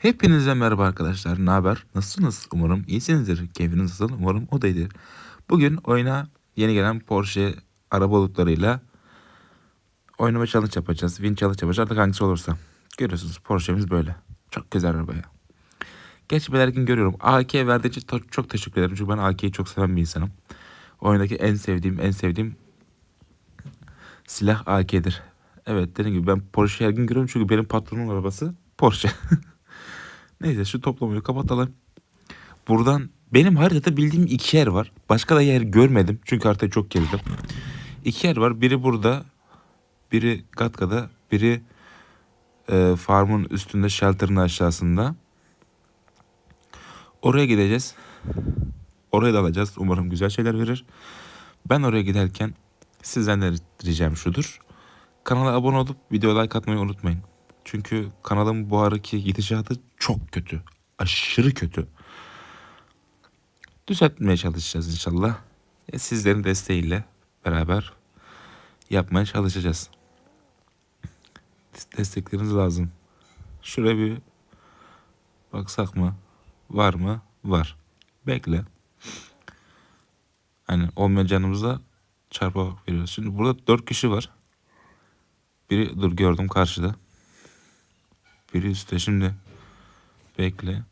Hepinize merhaba arkadaşlar. Ne haber? Nasılsınız? Umarım iyisinizdir. Keyfiniz nasıl? Umarım o da iyidir. Bugün oyuna yeni gelen Porsche araba bulutlarıyla oynama challenge yapacağız. Win challenge yapacağız. Artık hangisi olursa. Görüyorsunuz Porsche'miz böyle. Çok güzel araba ya. Geç belirgin görüyorum. AK verdiği için çok teşekkür ederim. Çünkü ben AK'yi çok seven bir insanım. Oyundaki en sevdiğim, en sevdiğim silah AK'dir. Evet dediğim gibi ben Porsche her gün görüyorum çünkü benim patronun arabası Porsche. Neyse şu toplamayı kapatalım. Buradan benim haritada bildiğim iki yer var. Başka da yer görmedim. Çünkü haritayı çok gezdim. İki yer var. Biri burada. Biri Gatka'da. Biri e, farmın üstünde shelter'ın aşağısında. Oraya gideceğiz. Oraya da alacağız. Umarım güzel şeyler verir. Ben oraya giderken sizden de ricam şudur. Kanala abone olup video like atmayı unutmayın. Çünkü kanalın bu araki gidişatı çok kötü. Aşırı kötü. Düzeltmeye çalışacağız inşallah. E, sizlerin desteğiyle beraber yapmaya çalışacağız. Destekleriniz lazım. Şuraya bir baksak mı? Var mı? Var. Bekle. Hani olmayan canımıza çarpa veriyoruz. Şimdi burada dört kişi var. Biri dur gördüm karşıda. Biri üstte şimdi. Bekle.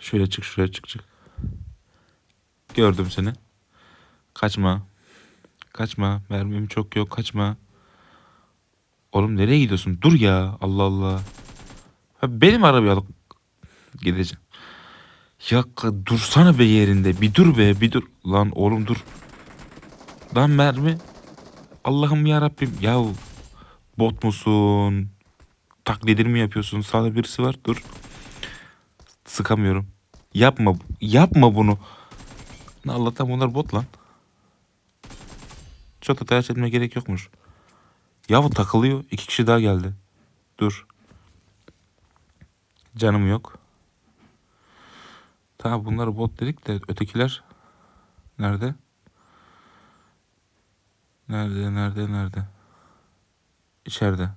Şöyle çık şuraya çık çık. Gördüm seni. Kaçma. Kaçma. Mermim çok yok. Kaçma. Oğlum nereye gidiyorsun? Dur ya. Allah Allah. Ha, benim arabayı alıp gideceğim. Ya dursana be yerinde. Bir dur be. Bir dur. Lan oğlum dur. Lan mermi. Allah'ım ya Rabbim. Ya bot musun? Taklidini mi yapıyorsun? Sağda birisi var. Dur. Sıkamıyorum. Yapma. Yapma bunu. Allah'tan bunlar bot lan. Çok da telaş etmeye gerek yokmuş. Ya bu takılıyor. İki kişi daha geldi. Dur. Canım yok. Tamam bunlar bot dedik de ötekiler nerede? Nerede, nerede, nerede? İçeride.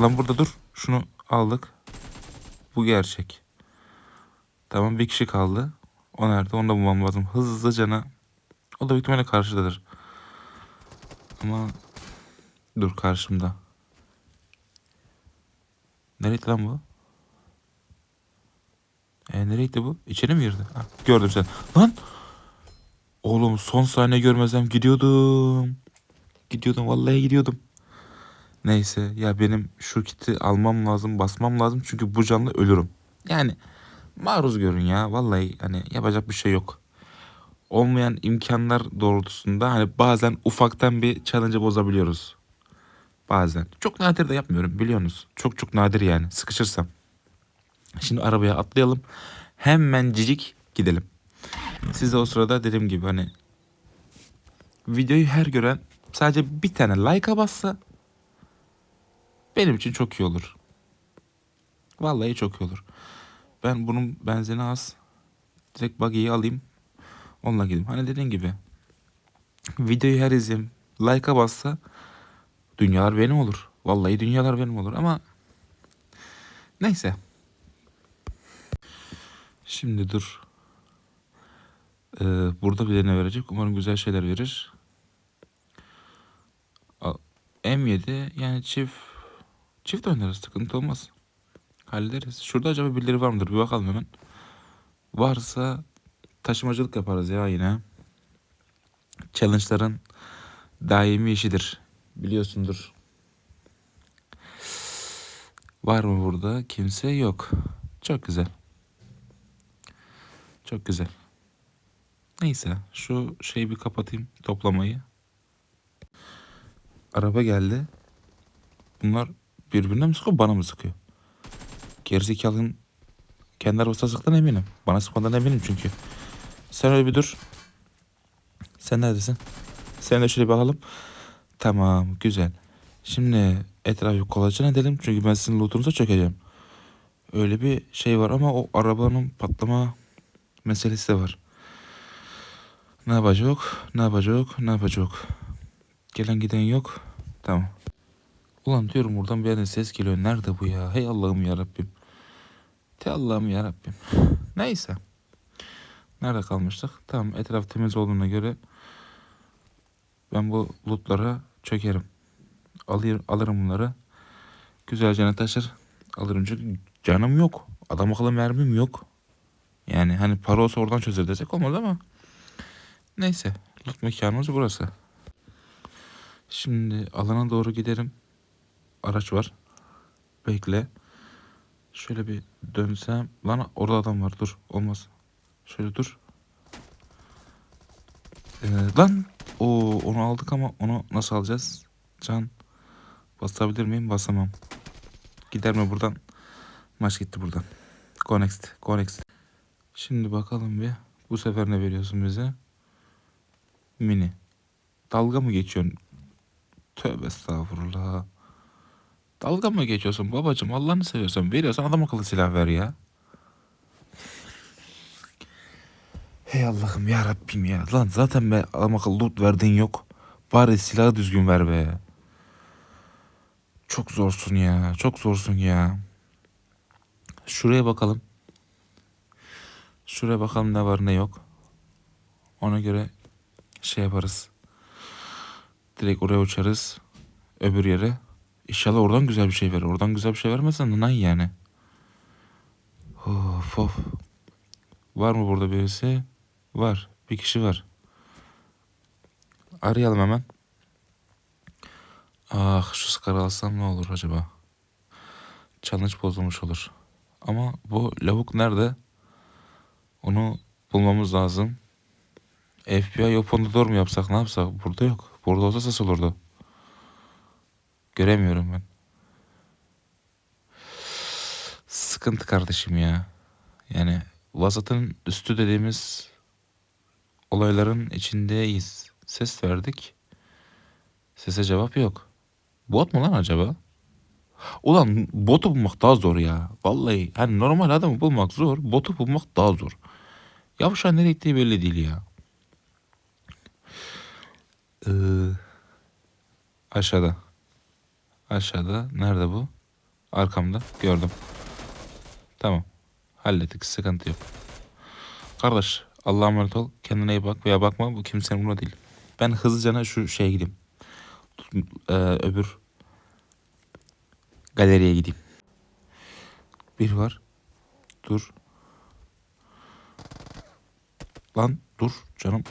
Lan burada dur. Şunu aldık. Bu gerçek. Tamam bir kişi kaldı. O nerede? Onu da bulmam lazım. Hızlıcana. O da büyük ihtimalle karşıdadır. Ama dur karşımda. Nereydi lan bu? E nereydi bu? İçeri mi girdi? Ha, gördüm sen. Lan! Oğlum son saniye görmezsem gidiyordum. Gidiyordum vallahi gidiyordum. Neyse ya benim şu kiti almam lazım basmam lazım çünkü bu canlı ölürüm. Yani maruz görün ya vallahi hani yapacak bir şey yok. Olmayan imkanlar doğrultusunda hani bazen ufaktan bir challenge'ı bozabiliyoruz. Bazen. Çok nadir de yapmıyorum biliyorsunuz. Çok çok nadir yani sıkışırsam. Şimdi arabaya atlayalım. Hemen cicik gidelim. Siz de o sırada dediğim gibi hani videoyu her gören sadece bir tane like'a bassa benim için çok iyi olur. Vallahi çok iyi olur. Ben bunun benzini az. Direkt buggy'yi alayım. Onunla gideyim. Hani dediğim gibi videoyu her izleyeyim. Like'a bassa dünyalar benim olur. Vallahi dünyalar benim olur ama neyse. Şimdi dur. Ee, burada bir ne verecek. Umarım güzel şeyler verir. Al- M7 yani çift çift oynarız sıkıntı olmaz. Hallederiz. Şurada acaba birileri var mıdır? Bir bakalım hemen. Varsa taşımacılık yaparız ya yine. Challenge'ların daimi işidir. Biliyorsundur. Var mı burada? Kimse yok. Çok güzel. Çok güzel. Neyse şu şeyi bir kapatayım toplamayı. Araba geldi. Bunlar birbirine mi sıkıyor bana mı sıkıyor? Gerizekalının kendi arabasına sıktığına eminim. Bana sıkmadan eminim çünkü. Sen öyle bir dur. Sen neredesin? Seni de şöyle bir alalım. Tamam güzel. Şimdi etrafı kolaçan edelim. Çünkü ben sizin lootunuza çökeceğim. Öyle bir şey var ama o arabanın patlama meselesi de var. Ne yapacak? Ne yapacak? Ne yapacak? Gelen giden yok. Tamam. Ulan diyorum buradan bir yerden ses geliyor. Nerede bu ya? Hey Allah'ım ya Rabbim. Te Allah'ım ya Rabbim. Neyse. Nerede kalmıştık? Tamam etraf temiz olduğuna göre ben bu lootlara çökerim. Alır, alırım bunları. Güzelce taşır. Alırım çünkü canım yok. Adam akıllı mermim yok. Yani hani para olsa oradan çözer desek olmaz ama. Neyse. Loot mekanımız burası. Şimdi alana doğru giderim. Araç var. Bekle. Şöyle bir dönsem. Lan orada adam var. Dur. Olmaz. Şöyle dur. Ee, lan. Oo, onu aldık ama onu nasıl alacağız? Can. Basabilir miyim? Basamam. Gider mi buradan? Maç gitti buradan. Go next. Şimdi bakalım bir. Bu sefer ne veriyorsun bize? Mini. Dalga mı geçiyorsun? Tövbe estağfurullah. Dalga mı geçiyorsun babacım? Allah'ını seviyorsan veriyorsan adam akıllı silah ver ya. Hey Allah'ım ya Rabbim ya. Lan zaten be adam akıllı loot verdin yok. Bari silahı düzgün ver be. Çok zorsun ya. Çok zorsun ya. Şuraya bakalım. Şuraya bakalım ne var ne yok. Ona göre şey yaparız. Direkt oraya uçarız. Öbür yere. İnşallah oradan güzel bir şey verir. Oradan güzel bir şey vermezsen nanay yani. Of of. Var mı burada birisi? Var. Bir kişi var. Arayalım hemen. Ah şu skarı alsam ne olur acaba? Challenge bozulmuş olur. Ama bu lavuk nerede? Onu bulmamız lazım. FBI openador mu yapsak ne yapsak? Burada yok. Burada olsa ses olurdu. Göremiyorum ben. Sıkıntı kardeşim ya. Yani vasatın üstü dediğimiz olayların içindeyiz. Ses verdik. Sese cevap yok. Bot mu lan acaba? Ulan botu bulmak daha zor ya. Vallahi hani normal adamı bulmak zor. Botu bulmak daha zor. Yavşan nereye gittiği belli değil ya. Ee, aşağıda. Aşağıda. Nerede bu? Arkamda. Gördüm. Tamam. Hallettik. Sıkıntı yok. Kardeş Allah'a emanet ol. Kendine iyi bak veya bakma. Bu kimsenin buna değil. Ben hızlıca şu şeye gideyim. Ee, öbür galeriye gideyim. Bir var. Dur. Lan dur canım.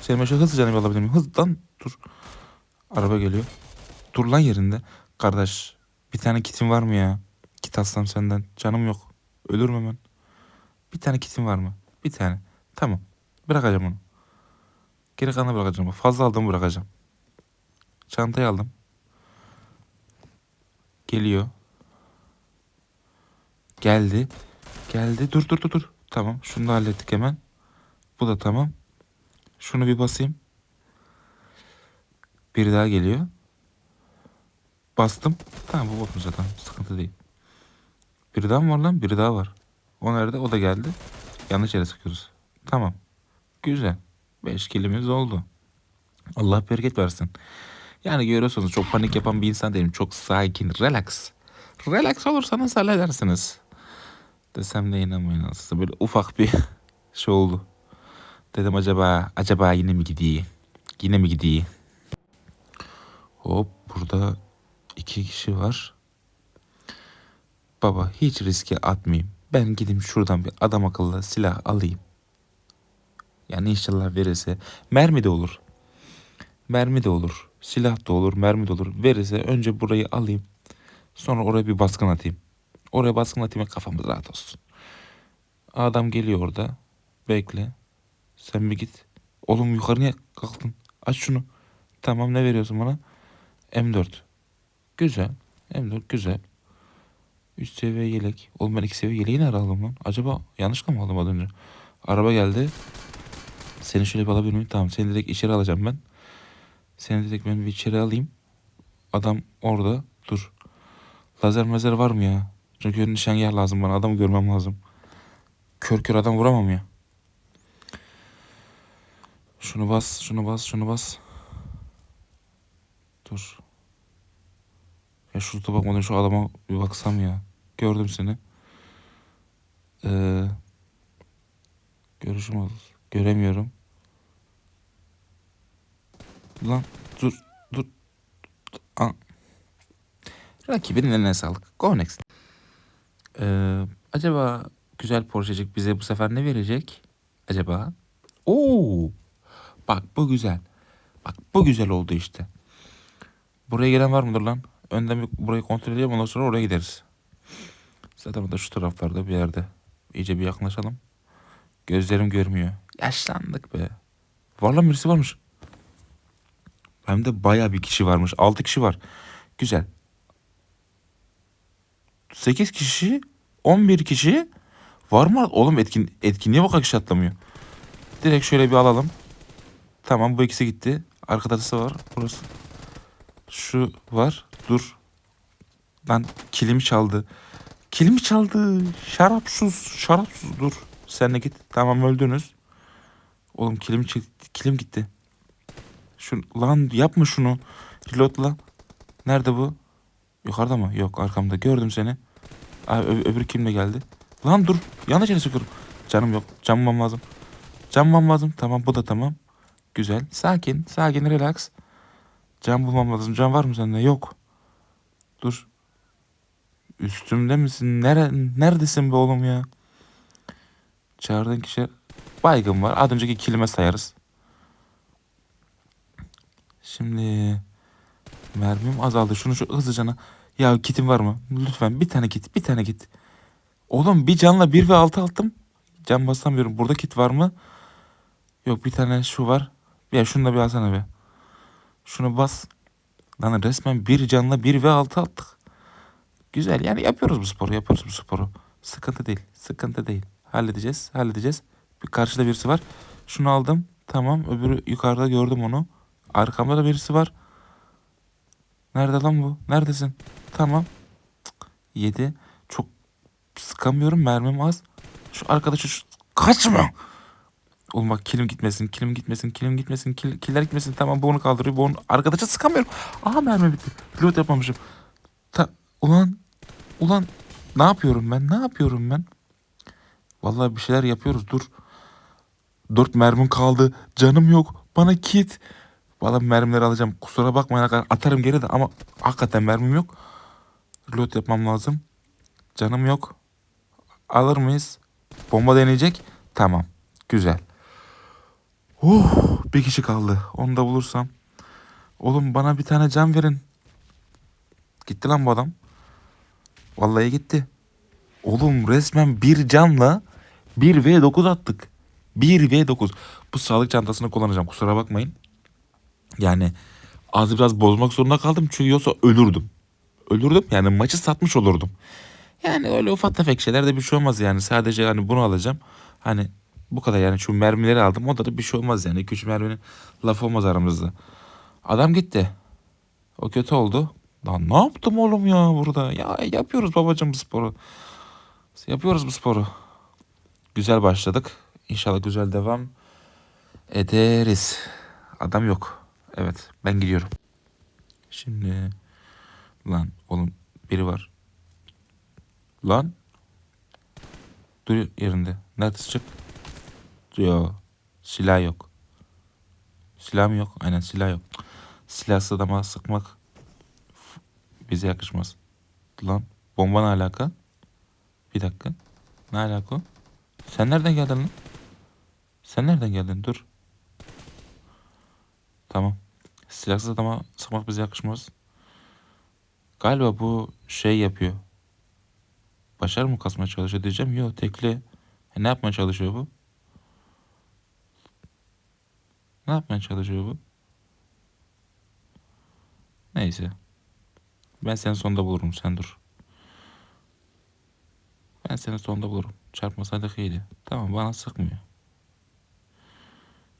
Senin başa hızlı canım alabilir miyim? Hız lan dur. Araba geliyor. Dur lan yerinde. Kardeş bir tane kitin var mı ya? Kit alsam senden. Canım yok. Ölürüm hemen. Bir tane kitin var mı? Bir tane. Tamam. Bırakacağım onu. Geri kalanı bırakacağım. Fazla aldım bırakacağım. Çantayı aldım. Geliyor. Geldi. Geldi. Dur dur dur dur. Tamam. Şunu da hallettik hemen. Bu da tamam. Şunu bir basayım. Bir daha geliyor. Bastım. Tamam bu botun zaten. Sıkıntı değil. Bir daha mı var lan? Biri daha var. O nerede? O da geldi. Yanlış yere sıkıyoruz. Tamam. Güzel. Beş kilimiz oldu. Allah bereket versin. Yani görüyorsunuz çok panik yapan bir insan değilim. Çok sakin, relax. Relax olursanız halledersiniz. Desem de inanmayın aslında. Böyle ufak bir şey oldu. Dedim acaba, acaba yine mi gideyim? Yine mi gideyim? Hop burada iki kişi var. Baba hiç riske atmayayım. Ben gideyim şuradan bir adam akıllı silah alayım. Yani inşallah verirse. Mermi de olur. Mermi de olur. Silah da olur, mermi de olur. Verirse önce burayı alayım. Sonra oraya bir baskın atayım. Oraya baskın atayım kafamız rahat olsun. Adam geliyor orada. Bekle. Sen bir git. Oğlum yukarı niye kalktın? Aç şunu. Tamam ne veriyorsun bana? M4. Güzel. M4 güzel. 3 seviye yelek. Oğlum ben 2 seviye yeleği nerede aldım lan? Acaba yanlışlıkla mı aldım az önce? Araba geldi. Seni şöyle bir alabilir miyim? Tamam seni direkt içeri alacağım ben. Seni direkt ben bir içeri alayım. Adam orada. Dur. Lazer mezer var mı ya? Çünkü nişangah lazım bana. Adamı görmem lazım. Kör kör adam vuramam ya. Şunu bas, şunu bas, şunu bas. Dur. Ya şurada bakmadan şu adama bir baksam ya. Gördüm seni. Ee, görüşüm oldu. Göremiyorum. Lan dur dur. Aa. Rakibinin eline sağlık. Go next. Ee, acaba güzel Porschecik bize bu sefer ne verecek? Acaba? Oo! Bak bu güzel. Bak bu güzel oldu işte. Buraya gelen var mıdır lan? Önden bir burayı kontrol edelim ondan sonra oraya gideriz. Zaten o da şu taraflarda bir yerde. İyice bir yaklaşalım. Gözlerim görmüyor. Yaşlandık be. Var lan birisi varmış. Hem de baya bir kişi varmış. 6 kişi var. Güzel. 8 kişi 11 kişi var mı? Oğlum etkin, etkinliğe bak kişi atlamıyor. Direkt şöyle bir alalım. Tamam bu ikisi gitti. Arkadası var. Burası. Şu var. Dur. Lan kilimi çaldı. Kilimi çaldı. Şarapsız. Şarapsız dur. Sen de git. Tamam öldünüz. Oğlum kilim, kilim gitti. Şu, lan yapma şunu. Reloadla. Nerede bu? Yukarıda mı? Yok arkamda. Gördüm seni. Ö- öbür kimle geldi? Lan dur. Yanlış yere sıkıyorum. Canım yok. Canmam lazım. Canmam lazım. Tamam bu da tamam. Güzel. Sakin. Sakin. Relax. Can bulmam lazım. Can var mı sende? Yok. Dur. Üstümde misin? Nere neredesin be oğlum ya? Çağırdığın kişi baygın var. Az önceki kilime sayarız. Şimdi mermim azaldı. Şunu şu hızlıcana. Ya kitim var mı? Lütfen bir tane kit. Bir tane kit. Oğlum bir canla 1 ve 6 attım. Can basamıyorum. Burada kit var mı? Yok bir tane şu var. Ya şunu da bir alsana be. Şunu bas. Lan resmen bir canla 1 ve 6 attık. Güzel yani yapıyoruz bu sporu yapıyoruz bu sporu. Sıkıntı değil sıkıntı değil. Halledeceğiz halledeceğiz. Bir karşıda birisi var. Şunu aldım. Tamam öbürü yukarıda gördüm onu. Arkamda da birisi var. Nerede lan bu? Neredesin? Tamam. Cık, Yedi. Çok sıkamıyorum mermim az. Şu arkadaşı şu... Kaçma. Oğlum kilim gitmesin, kilim gitmesin, kilim gitmesin, kill, killer gitmesin. Tamam bu onu kaldırıyor, bu onu... Arkadaşa sıkamıyorum. Aha mermi bitti. Pilot yapmamışım. Ta... Ulan, ulan ne yapıyorum ben, ne yapıyorum ben? Vallahi bir şeyler yapıyoruz, dur. Dört mermim kaldı, canım yok, bana kit. Vallahi mermileri alacağım. Kusura bakmayın atarım geri de ama hakikaten mermim yok. Reload yapmam lazım. Canım yok. Alır mıyız? Bomba deneyecek. Tamam. Güzel. Oh, bir kişi kaldı. Onu da bulursam. Oğlum bana bir tane can verin. Gitti lan bu adam. Vallahi gitti. Oğlum resmen bir canla 1 v 9 attık. 1 v 9. Bu sağlık çantasını kullanacağım. Kusura bakmayın. Yani az biraz bozmak zorunda kaldım. Çünkü yoksa ölürdüm. Ölürdüm yani maçı satmış olurdum. Yani öyle ufak tefek şeylerde bir şey olmaz yani. Sadece hani bunu alacağım. Hani bu kadar yani şu mermileri aldım. Onda da bir şey olmaz yani. 2-3 merminin lafı olmaz aramızda. Adam gitti. O kötü oldu. Lan ne yaptım oğlum ya burada? Ya yapıyoruz babacığım bu sporu. Yapıyoruz bu sporu. Güzel başladık. İnşallah güzel devam ederiz. Adam yok. Evet ben gidiyorum. Şimdi lan oğlum biri var. Lan dur yerinde. Neredesin çık? Yo silah yok. Silah mı yok? Aynen silah yok. Silahsız adama sıkmak bize yakışmaz. Lan bomba ne alaka? Bir dakika. Ne alaka o? Sen nereden geldin lan? Sen nereden geldin? Dur. Tamam. Silahsız adama sıkmak bize yakışmaz. Galiba bu şey yapıyor. Başarı mı kasmaya çalışıyor diyeceğim. Yok tekli. E, ne yapmaya çalışıyor bu? Ne yapmaya çalışıyor bu? Neyse. Ben seni sonunda bulurum. Sen dur. Ben seni sonunda bulurum. Çarpmasaydık iyiydi. Tamam bana sıkmıyor.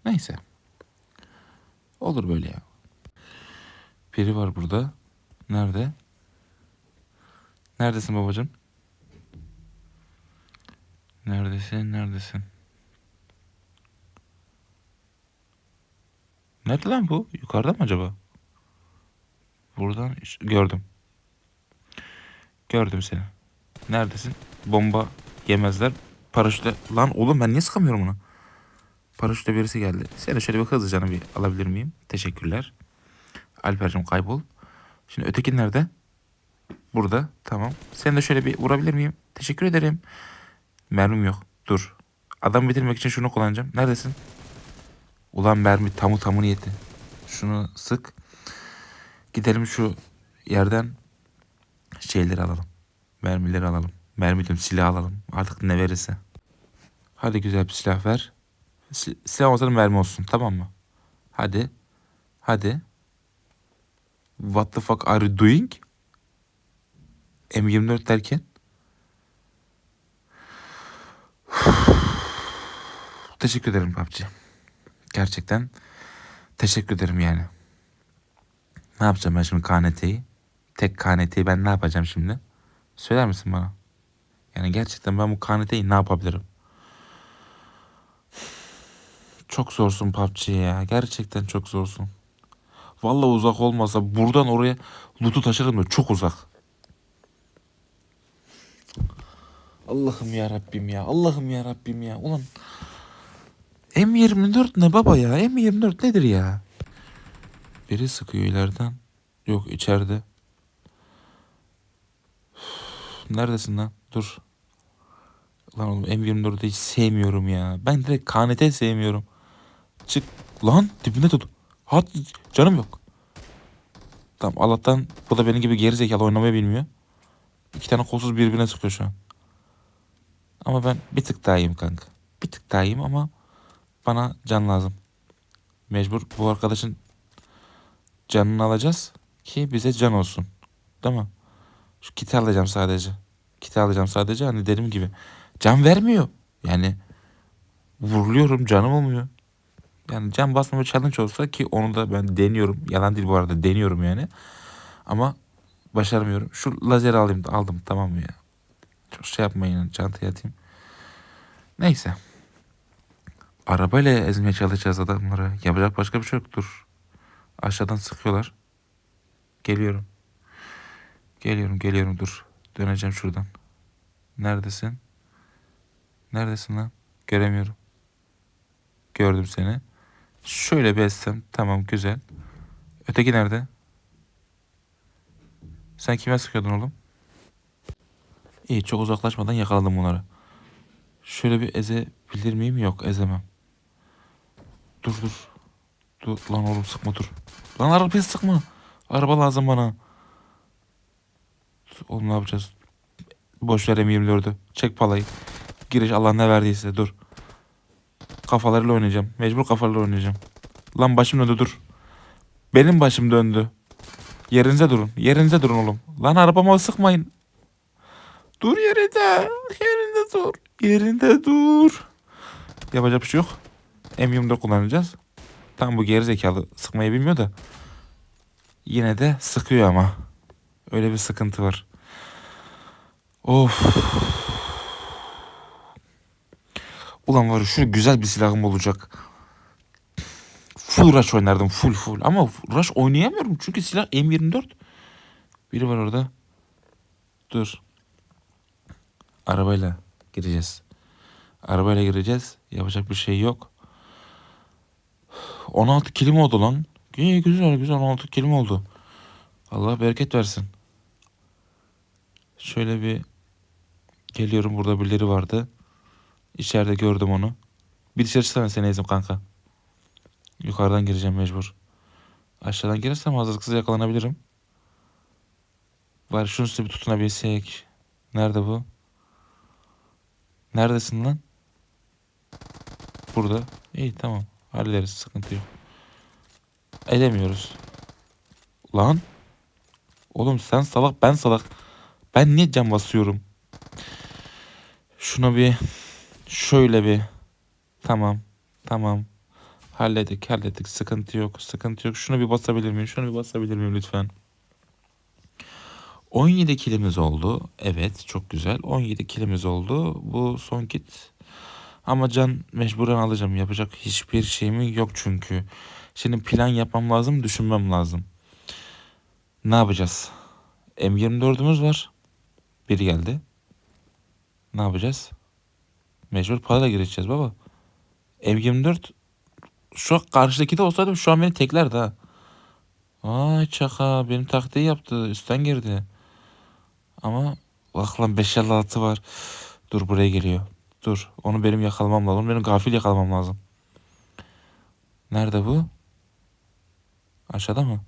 Neyse. Olur böyle ya. Biri var burada. Nerede? Neredesin babacığım? Neredesin? Neredesin? Nerede lan bu? Yukarıda mı acaba? Buradan gördüm. Gördüm seni. Neredesin? Bomba yemezler. Paraşütle... Lan oğlum ben niye sıkamıyorum onu? Paraşütle birisi geldi. Seni şöyle bir hızlıca bir alabilir miyim? Teşekkürler. Alper'cim kaybol. Şimdi öteki nerede? Burada. Tamam. Seni de şöyle bir vurabilir miyim? Teşekkür ederim. Mermim yok. Dur. Adam bitirmek için şunu kullanacağım. Neredesin? Ulan mermi tamı tamını yedi. Şunu sık. Gidelim şu yerden şeyleri alalım. Mermileri alalım. Mermi diyorum silah alalım. Artık ne verirse. Hadi güzel bir silah ver. Si- silah olsa mermi olsun tamam mı? Hadi. Hadi. What the fuck are you doing? M24 derken? Teşekkür ederim PUBG. Gerçekten teşekkür ederim yani. Ne yapacağım ben şimdi KNT'yi? Tek KNT'yi ben ne yapacağım şimdi? Söyler misin bana? Yani gerçekten ben bu KNT'yi ne yapabilirim? Çok zorsun PUBG ya. Gerçekten çok zorsun. Vallahi uzak olmasa buradan oraya loot'u taşırım da çok uzak. Allah'ım ya Rabbim ya. Allah'ım ya Rabbim ya. Ulan M24 ne baba ya? M24 nedir ya? Biri sıkıyor ileriden. Yok içeride. Neredesin lan? Dur. Lan oğlum M24'ü hiç sevmiyorum ya. Ben direkt KNT sevmiyorum. Çık. Lan dibinde tut. Hat canım yok. Tamam Allah'tan bu da benim gibi geri zekalı oynamayı bilmiyor. İki tane kolsuz birbirine sıkıyor şu an. Ama ben bir tık daha iyiyim kanka. Bir tık daha iyiyim ama bana can lazım. Mecbur bu arkadaşın canını alacağız ki bize can olsun. Değil mi? Şu kiti alacağım sadece. Kiti alacağım sadece hani dediğim gibi. Can vermiyor. Yani vuruluyorum canım olmuyor. Yani can basmama challenge olsa ki onu da ben deniyorum. Yalan değil bu arada deniyorum yani. Ama başaramıyorum. Şu lazeri alayım aldım tamam mı ya? Çok şey yapmayın yani, çantaya atayım. Neyse. Arabayla ezmeye çalışacağız adamları. Yapacak başka bir şey yok. Aşağıdan sıkıyorlar. Geliyorum. Geliyorum geliyorum dur. Döneceğim şuradan. Neredesin? Neredesin lan? Göremiyorum. Gördüm seni. Şöyle bir essem. Tamam güzel. Öteki nerede? Sen kime sıkıyordun oğlum? İyi çok uzaklaşmadan yakaladım bunları. Şöyle bir ezebilir miyim? Yok ezemem. Dur dur. Dur lan oğlum sıkma dur. Lan arabayı sıkma. Araba lazım bana. Oğlum ne yapacağız? Boş ver M24'ü. Çek palayı. Giriş Allah ne verdiyse dur. Kafalarıyla oynayacağım. Mecbur kafalarıyla oynayacağım. Lan başım döndü dur. Benim başım döndü. Yerinize durun. Yerinize durun oğlum. Lan arabama sıkmayın. Dur yerinde. Yerinde dur. Yerinde dur. Yapacak bir şey yok. M24 kullanacağız. Tam bu gerizekalı sıkmayı bilmiyor da. Yine de sıkıyor ama. Öyle bir sıkıntı var. Of. Ulan var şu güzel bir silahım olacak. Full rush oynardım full full. Ama rush oynayamıyorum çünkü silah M24. Biri var orada. Dur. Arabayla gireceğiz. Arabayla gireceğiz. Yapacak bir şey yok. 16 kilim oldu lan. İyi güzel güzel 16 kilim oldu. Allah bereket versin. Şöyle bir geliyorum burada birileri vardı. İçeride gördüm onu. Bir dışarı çıksana seni ezim kanka. Yukarıdan gireceğim mecbur. Aşağıdan girersem hazırlıksız yakalanabilirim. Var şunu size bir tutunabilsek. Nerede bu? Neredesin lan? Burada. İyi tamam. Hallederiz sıkıntı yok. Edemiyoruz. Lan. Oğlum sen salak ben salak. Ben niye cam basıyorum? Şuna bir şöyle bir tamam tamam halledik halledik sıkıntı yok sıkıntı yok. Şunu bir basabilir miyim? Şunu bir basabilir miyim lütfen? 17 kilimiz oldu. Evet çok güzel. 17 kilimiz oldu. Bu son kit. Ama can mecburen alacağım. Yapacak hiçbir şeyim yok çünkü. Şimdi plan yapmam lazım, düşünmem lazım. Ne yapacağız? M24'ümüz var. Biri geldi. Ne yapacağız? Mecbur parayla gireceğiz baba. M24 şu karşıdaki de olsaydı şu an beni teklerdi ha. Ay çaka benim taktiği yaptı. Üstten girdi. Ama bak lan 556 var. Dur buraya geliyor. Dur onu benim yakalamam lazım. Benim gafil yakalamam lazım. Nerede bu? Aşağıda mı?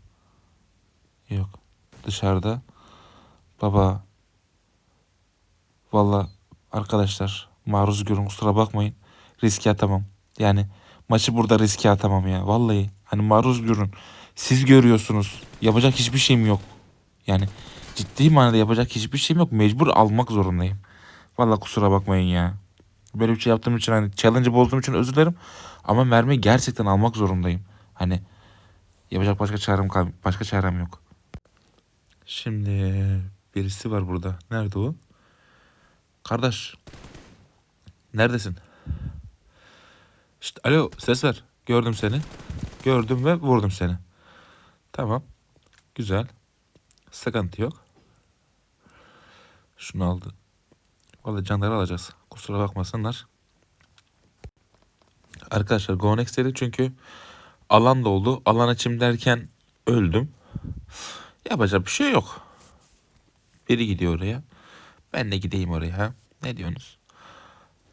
Yok. Dışarıda. Baba. Valla arkadaşlar maruz görün kusura bakmayın. Riske atamam. Yani maçı burada riske atamam ya. Vallahi hani maruz görün. Siz görüyorsunuz. Yapacak hiçbir şeyim yok. Yani ciddi manada yapacak hiçbir şeyim yok. Mecbur almak zorundayım. Valla kusura bakmayın ya. Böyle bir şey yaptığım için hani challenge'ı bozduğum için özür dilerim. Ama mermiyi gerçekten almak zorundayım. Hani yapacak başka çarem başka çarem yok. Şimdi birisi var burada. Nerede o? Kardeş. Neredesin? İşte alo ses ver. Gördüm seni. Gördüm ve vurdum seni. Tamam. Güzel. Sıkıntı yok. Şunu aldı. Vallahi canları alacağız. Kusura bakmasınlar. Arkadaşlar Go Next dedi çünkü alan doldu. Alan açım derken öldüm. Yapacak bir şey yok. Biri gidiyor oraya. Ben de gideyim oraya. Ne diyorsunuz?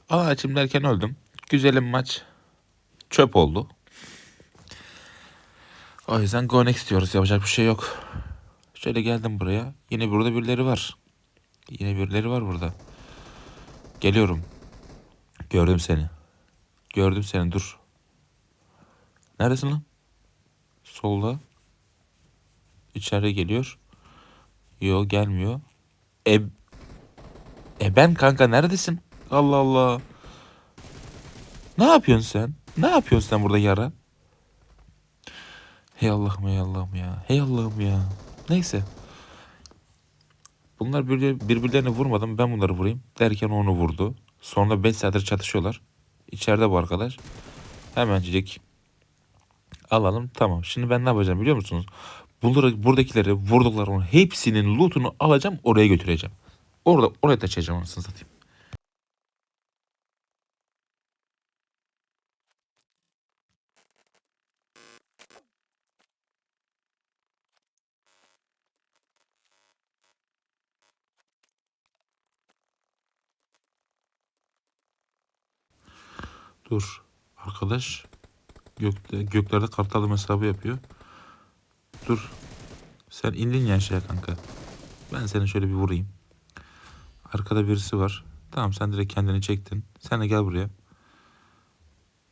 Alan açım derken öldüm. Güzelim maç. Çöp oldu. O yüzden Go Next diyoruz. Yapacak bir şey yok. Şöyle geldim buraya. Yine burada birileri var. Yine birileri var burada. Geliyorum. Gördüm seni. Gördüm seni dur. Neredesin lan? Solda. İçeri geliyor. Yo gelmiyor. E, e ben kanka neredesin? Allah Allah. Ne yapıyorsun sen? Ne yapıyorsun sen burada yara? Hey Allah'ım hey Allah'ım ya. Hey Allah'ım ya. Neyse. Bunlar birbir- birbirlerine vurmadan ben bunları vurayım derken onu vurdu. Sonra 5 saattir çatışıyorlar. İçeride bu arkadaş. Hemencik alalım tamam. Şimdi ben ne yapacağım biliyor musunuz? Bunları, buradakileri vurduklarının hepsinin lootunu alacağım oraya götüreceğim. Orada oraya taşıyacağım anasını satayım. Dur. Arkadaş gökte, göklerde kartalım hesabı yapıyor. Dur. Sen indin ya aşağıya kanka. Ben seni şöyle bir vurayım. Arkada birisi var. Tamam sen direkt kendini çektin. Sen de gel buraya.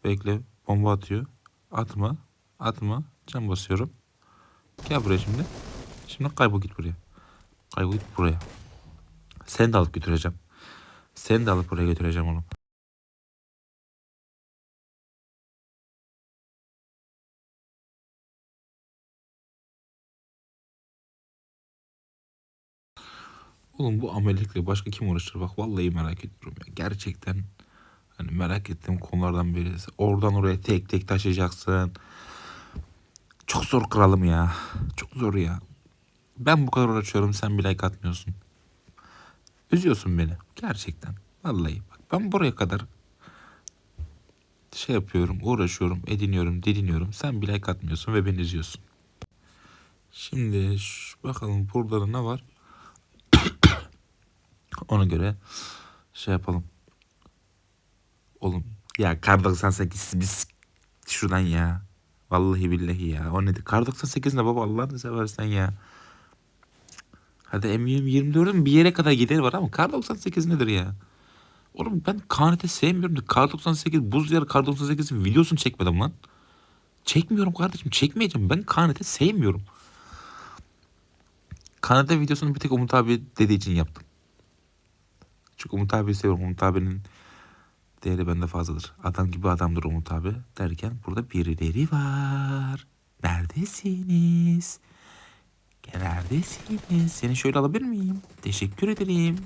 Bekle. Bomba atıyor. Atma. Atma. Can basıyorum. Gel buraya şimdi. Şimdi kaybol git buraya. Kaybol git buraya. Seni de alıp götüreceğim. Seni de alıp buraya götüreceğim oğlum. Oğlum bu ameliyatla başka kim uğraşır? Bak vallahi merak ediyorum ya. Gerçekten hani merak ettiğim konulardan birisi. Oradan oraya tek tek taşıyacaksın. Çok zor kralım ya. Çok zor ya. Ben bu kadar uğraşıyorum sen bir like atmıyorsun. Üzüyorsun beni. Gerçekten. Vallahi bak ben buraya kadar şey yapıyorum, uğraşıyorum, ediniyorum, didiniyorum. Sen bir like atmıyorsun ve beni üzüyorsun. Şimdi bakalım burada da ne var? Ona göre şey yapalım. Oğlum ya kar 98 biz şuradan ya. Vallahi billahi ya. O nedir? Kar 98 ne baba Allah'ını seversen ya. Hadi M24'ün bir yere kadar gideri var ama kar 98 nedir ya? Oğlum ben KNT sevmiyorum da kar 98 buz yer kar 98'in videosunu çekmedim lan. Çekmiyorum kardeşim çekmeyeceğim. Ben KNT sevmiyorum. KNT videosunu bir tek Umut abi dediği için yaptım. Çünkü Umut abi seviyorum. Umut abinin değeri bende fazladır. Adam gibi adamdır Umut abi derken burada birileri var. Neredesiniz? Neredesiniz? Seni şöyle alabilir miyim? Teşekkür ederim.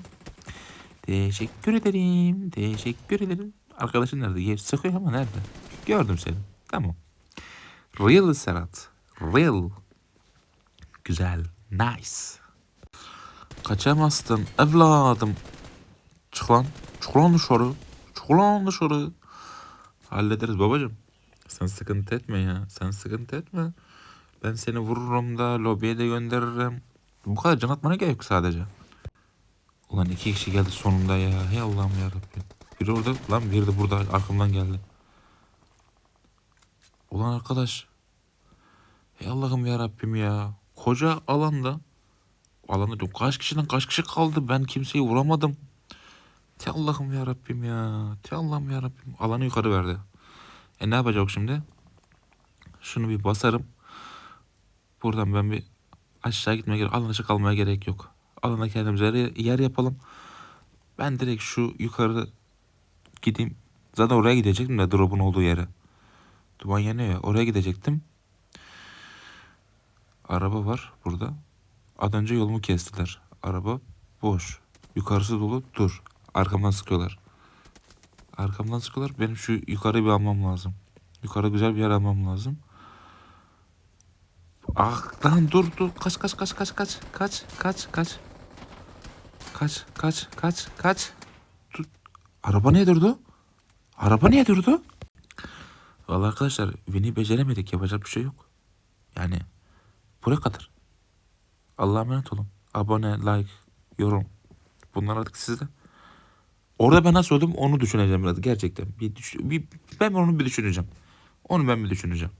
Teşekkür ederim. Teşekkür ederim. Arkadaşın nerede? Yer sıkıyor ama nerede? Gördüm seni. Tamam. Real Serhat. Real. Güzel. Nice. Kaçamazsın evladım. Çık lan. Çık lan dışarı. Çık lan dışarı. Hallederiz babacım. Sen sıkıntı etme ya. Sen sıkıntı etme. Ben seni vururum da lobiye de gönderirim. Bu kadar can atmana gerek sadece. Ulan iki kişi geldi sonunda ya. Hey Allah'ım yarabbim. Biri orada lan biri de burada arkamdan geldi. Ulan arkadaş. Hey Allah'ım yarabbim ya. Koca alanda. Alanda diyorum. Kaç kişiden kaç kişi kaldı? Ben kimseyi vuramadım. Te Allah'ım yarabbim ya. Te Allah'ım yarabbim. Alanı yukarı verdi. E ne yapacak şimdi? Şunu bir basarım. Buradan ben bir aşağı gitmeye gerek Alana kalmaya gerek yok. Alana kendimize yer, yer yapalım. Ben direkt şu yukarı gideyim. Zaten oraya gidecektim de drop'un olduğu yere. Duman yanıyor ya. Oraya gidecektim. Araba var burada. Az önce yolumu kestiler. Araba boş. Yukarısı dolu. Dur. Arkamdan sıkıyorlar. Arkamdan sıkıyorlar. Benim şu yukarı bir almam lazım. Yukarı güzel bir yer almam lazım. Ah lan dur dur. Kaç kaç kaç kaç kaç. Kaç kaç kaç. Kaç kaç kaç kaç. Dur. Araba niye durdu? Araba niye durdu? Vallahi arkadaşlar Win'i beceremedik. Yapacak bir şey yok. Yani buraya kadar. Allah'a emanet olun. Abone, like, yorum. Bunlar artık sizde. Orada ben nasıl öldüm onu düşüneceğim biraz gerçekten. Bir, bir ben onu bir düşüneceğim. Onu ben bir düşüneceğim.